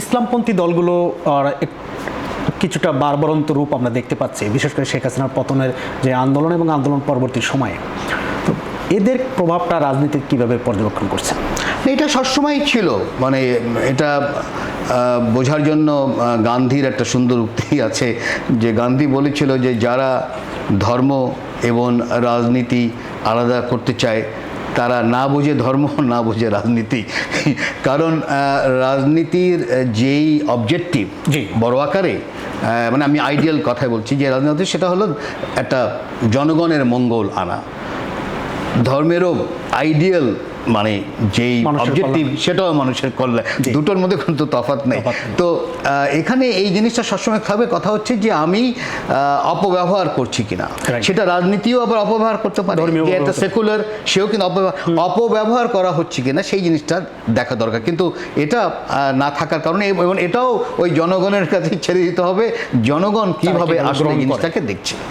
ইসলামপন্থী দলগুলো কিছুটা বারবারন্ত রূপ আমরা দেখতে পাচ্ছি, বিশেষ করে শেখ হাসিনার পতনের যে আন্দোলন এবং আন্দোলন পরবর্তী সময়ে। তো এদের প্রভাবটা রাজনীতি কীভাবে পর্যবেক্ষণ করছে এটা সবসময়ই ছিল মানে এটা বোঝার জন্য গান্ধীর একটা সুন্দর উক্তি আছে, যে গান্ধী বলেছিল যে যারা ধর্ম এবং রাজনীতি আলাদা করতে চায় তারা না বোঝে ধর্ম না বোঝে রাজনীতি। কারণ রাজনীতির যেই অবজেক্টিভ যে বড় আকারে মানে আমি আইডিয়াল কথায় বলছি যে রাজনীতি সেটা হলো একটা জনগণের মঙ্গল আনা। ধর্মেরও আইডিয়াল মানে যেই অবজেক্টিভ সেটাও মানুষের কল্যাণ। দুটোর মধ্যে কিন্তু তফাৎ নেই। তো এখানে এই জিনিসটা সবসময় খাবে। কথা হচ্ছে যে আমি অপব্যবহার করছি কিনা। সেটা রাজনীতিও আবার অপব্যবহার করতে পারে। একটা সেকুলার সেও কিন্তু অপব্যবহার অপব্যবহার করা হচ্ছে কিনা সেই জিনিসটা দেখা দরকার। কিন্তু এটা না থাকার কারণে এবং এটাও ওই জনগণের কাছে ছেড়ে দিতে হবে। জনগণ কীভাবে আসলে জিনিসটাকে দেখছে?